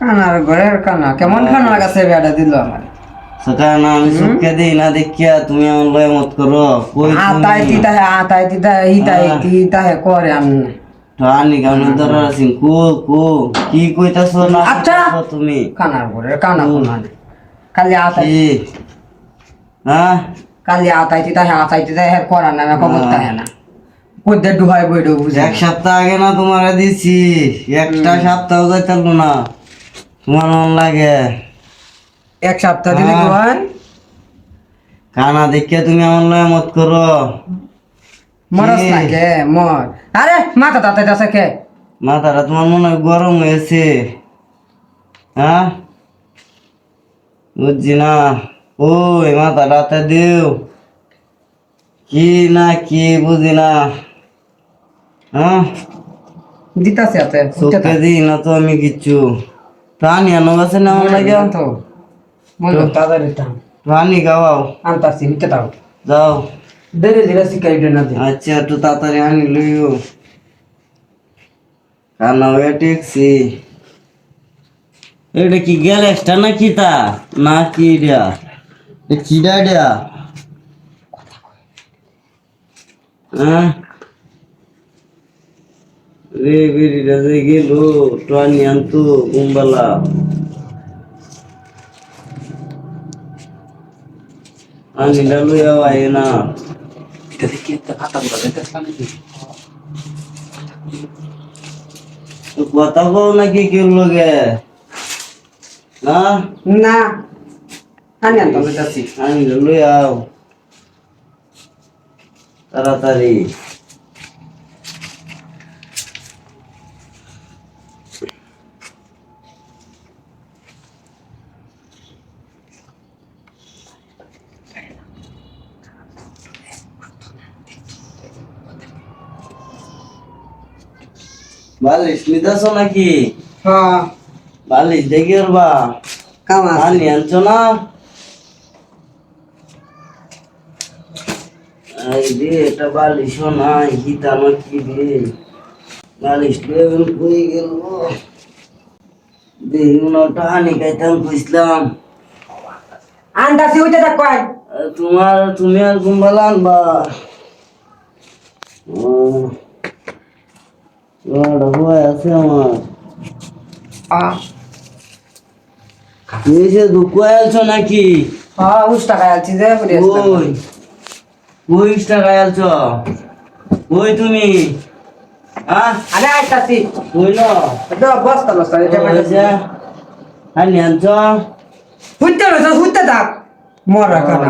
কানার ঘরের কানা কেমন কানা লাগাছে বেড়া দিল আমার? সকাল আমি সুখকে দিই না দেখিয়া তুমি আমার লয় মত করো। আতাই তিতা হে আতাই তিতা হে হিতাই তিতা হে করে আমি। রানি ধরা কো কো কি কইতাছ না আচ্ছা। তুমি? কানার ঘরের কানা কোনা কালি আতাই হ্যাঁ কালি আতাই তিতা হে আতাই তিতা হে করা না তাহে না। কোদে ডুহাই বইডো বুঝে এক সপ্তাহ আগে না তোমার দিছি একটা সপ্তাহ যাইতাল না। তোমার মন লাগে। এক সপ্তাহ দিলে আহ। কোন কানা দেখিয়া তুমি আমার লয় মত করো। মরস কে মর। আরে মাথা তাতে যাচ্ছে কে? মাথাটা তোমার মনে হয় গরম হয়েছে। হ্যাঁ? বুঝছি না। ওই মাথাটাতে দিও। কি না কি বুঝি না। হ্যাঁ দিতাছে আতে চোখে দিই না তো আমি কিচ্ছু। প্রাণী আনো গেছে না আমার লাগে? তো। বলব তাড়াতাড়ি টান প্রাণী খাওয়াও। আনতাছি নিতে দাও যাও। ধীরে ধীরে শিখাই না দে আচ্ছা একটু তাড়াতাড়ি আনি লইও। কানা হয়ে টেকছি এটা কি গ্যালেক্সটা না কিতা না কি এটা? কিডা এটা? হ্যাঁ রে বেরিটা যে গেল টনি আনতো কুম্বালা আনিটা লইয়া আয় না তো কথা কও নাকি কেউ লগে না না আনি আনতো নিতাছি আমি লই আও তাড়াতাড়ি বালিশ নিতেছ নাকি? হ্যাঁ। বালিশ দেখি বা কামা আনি আনছো না? এই রে এটা বালিশ নাই হিতানো কি রে? বালিশ লেভেল হয়ে গেল দেখি ওটা হানি খাইতাম খুঁজলাম আনতাছি হইতে দেখ কয়। তোমার তুমি আর কুম্বালা আনবা? ও, ভয় আছে আমার। দুঃখ আলছো নাকি? হ্যাঁ উস টাকা আলছি যে ওই ওই টাকায় আলছো ওই তুমি? হ্যাঁ আরে আইতাছি। ওই ন তো এটা হানি আনছো? হুইতে হুইতে থাক। মরা কানা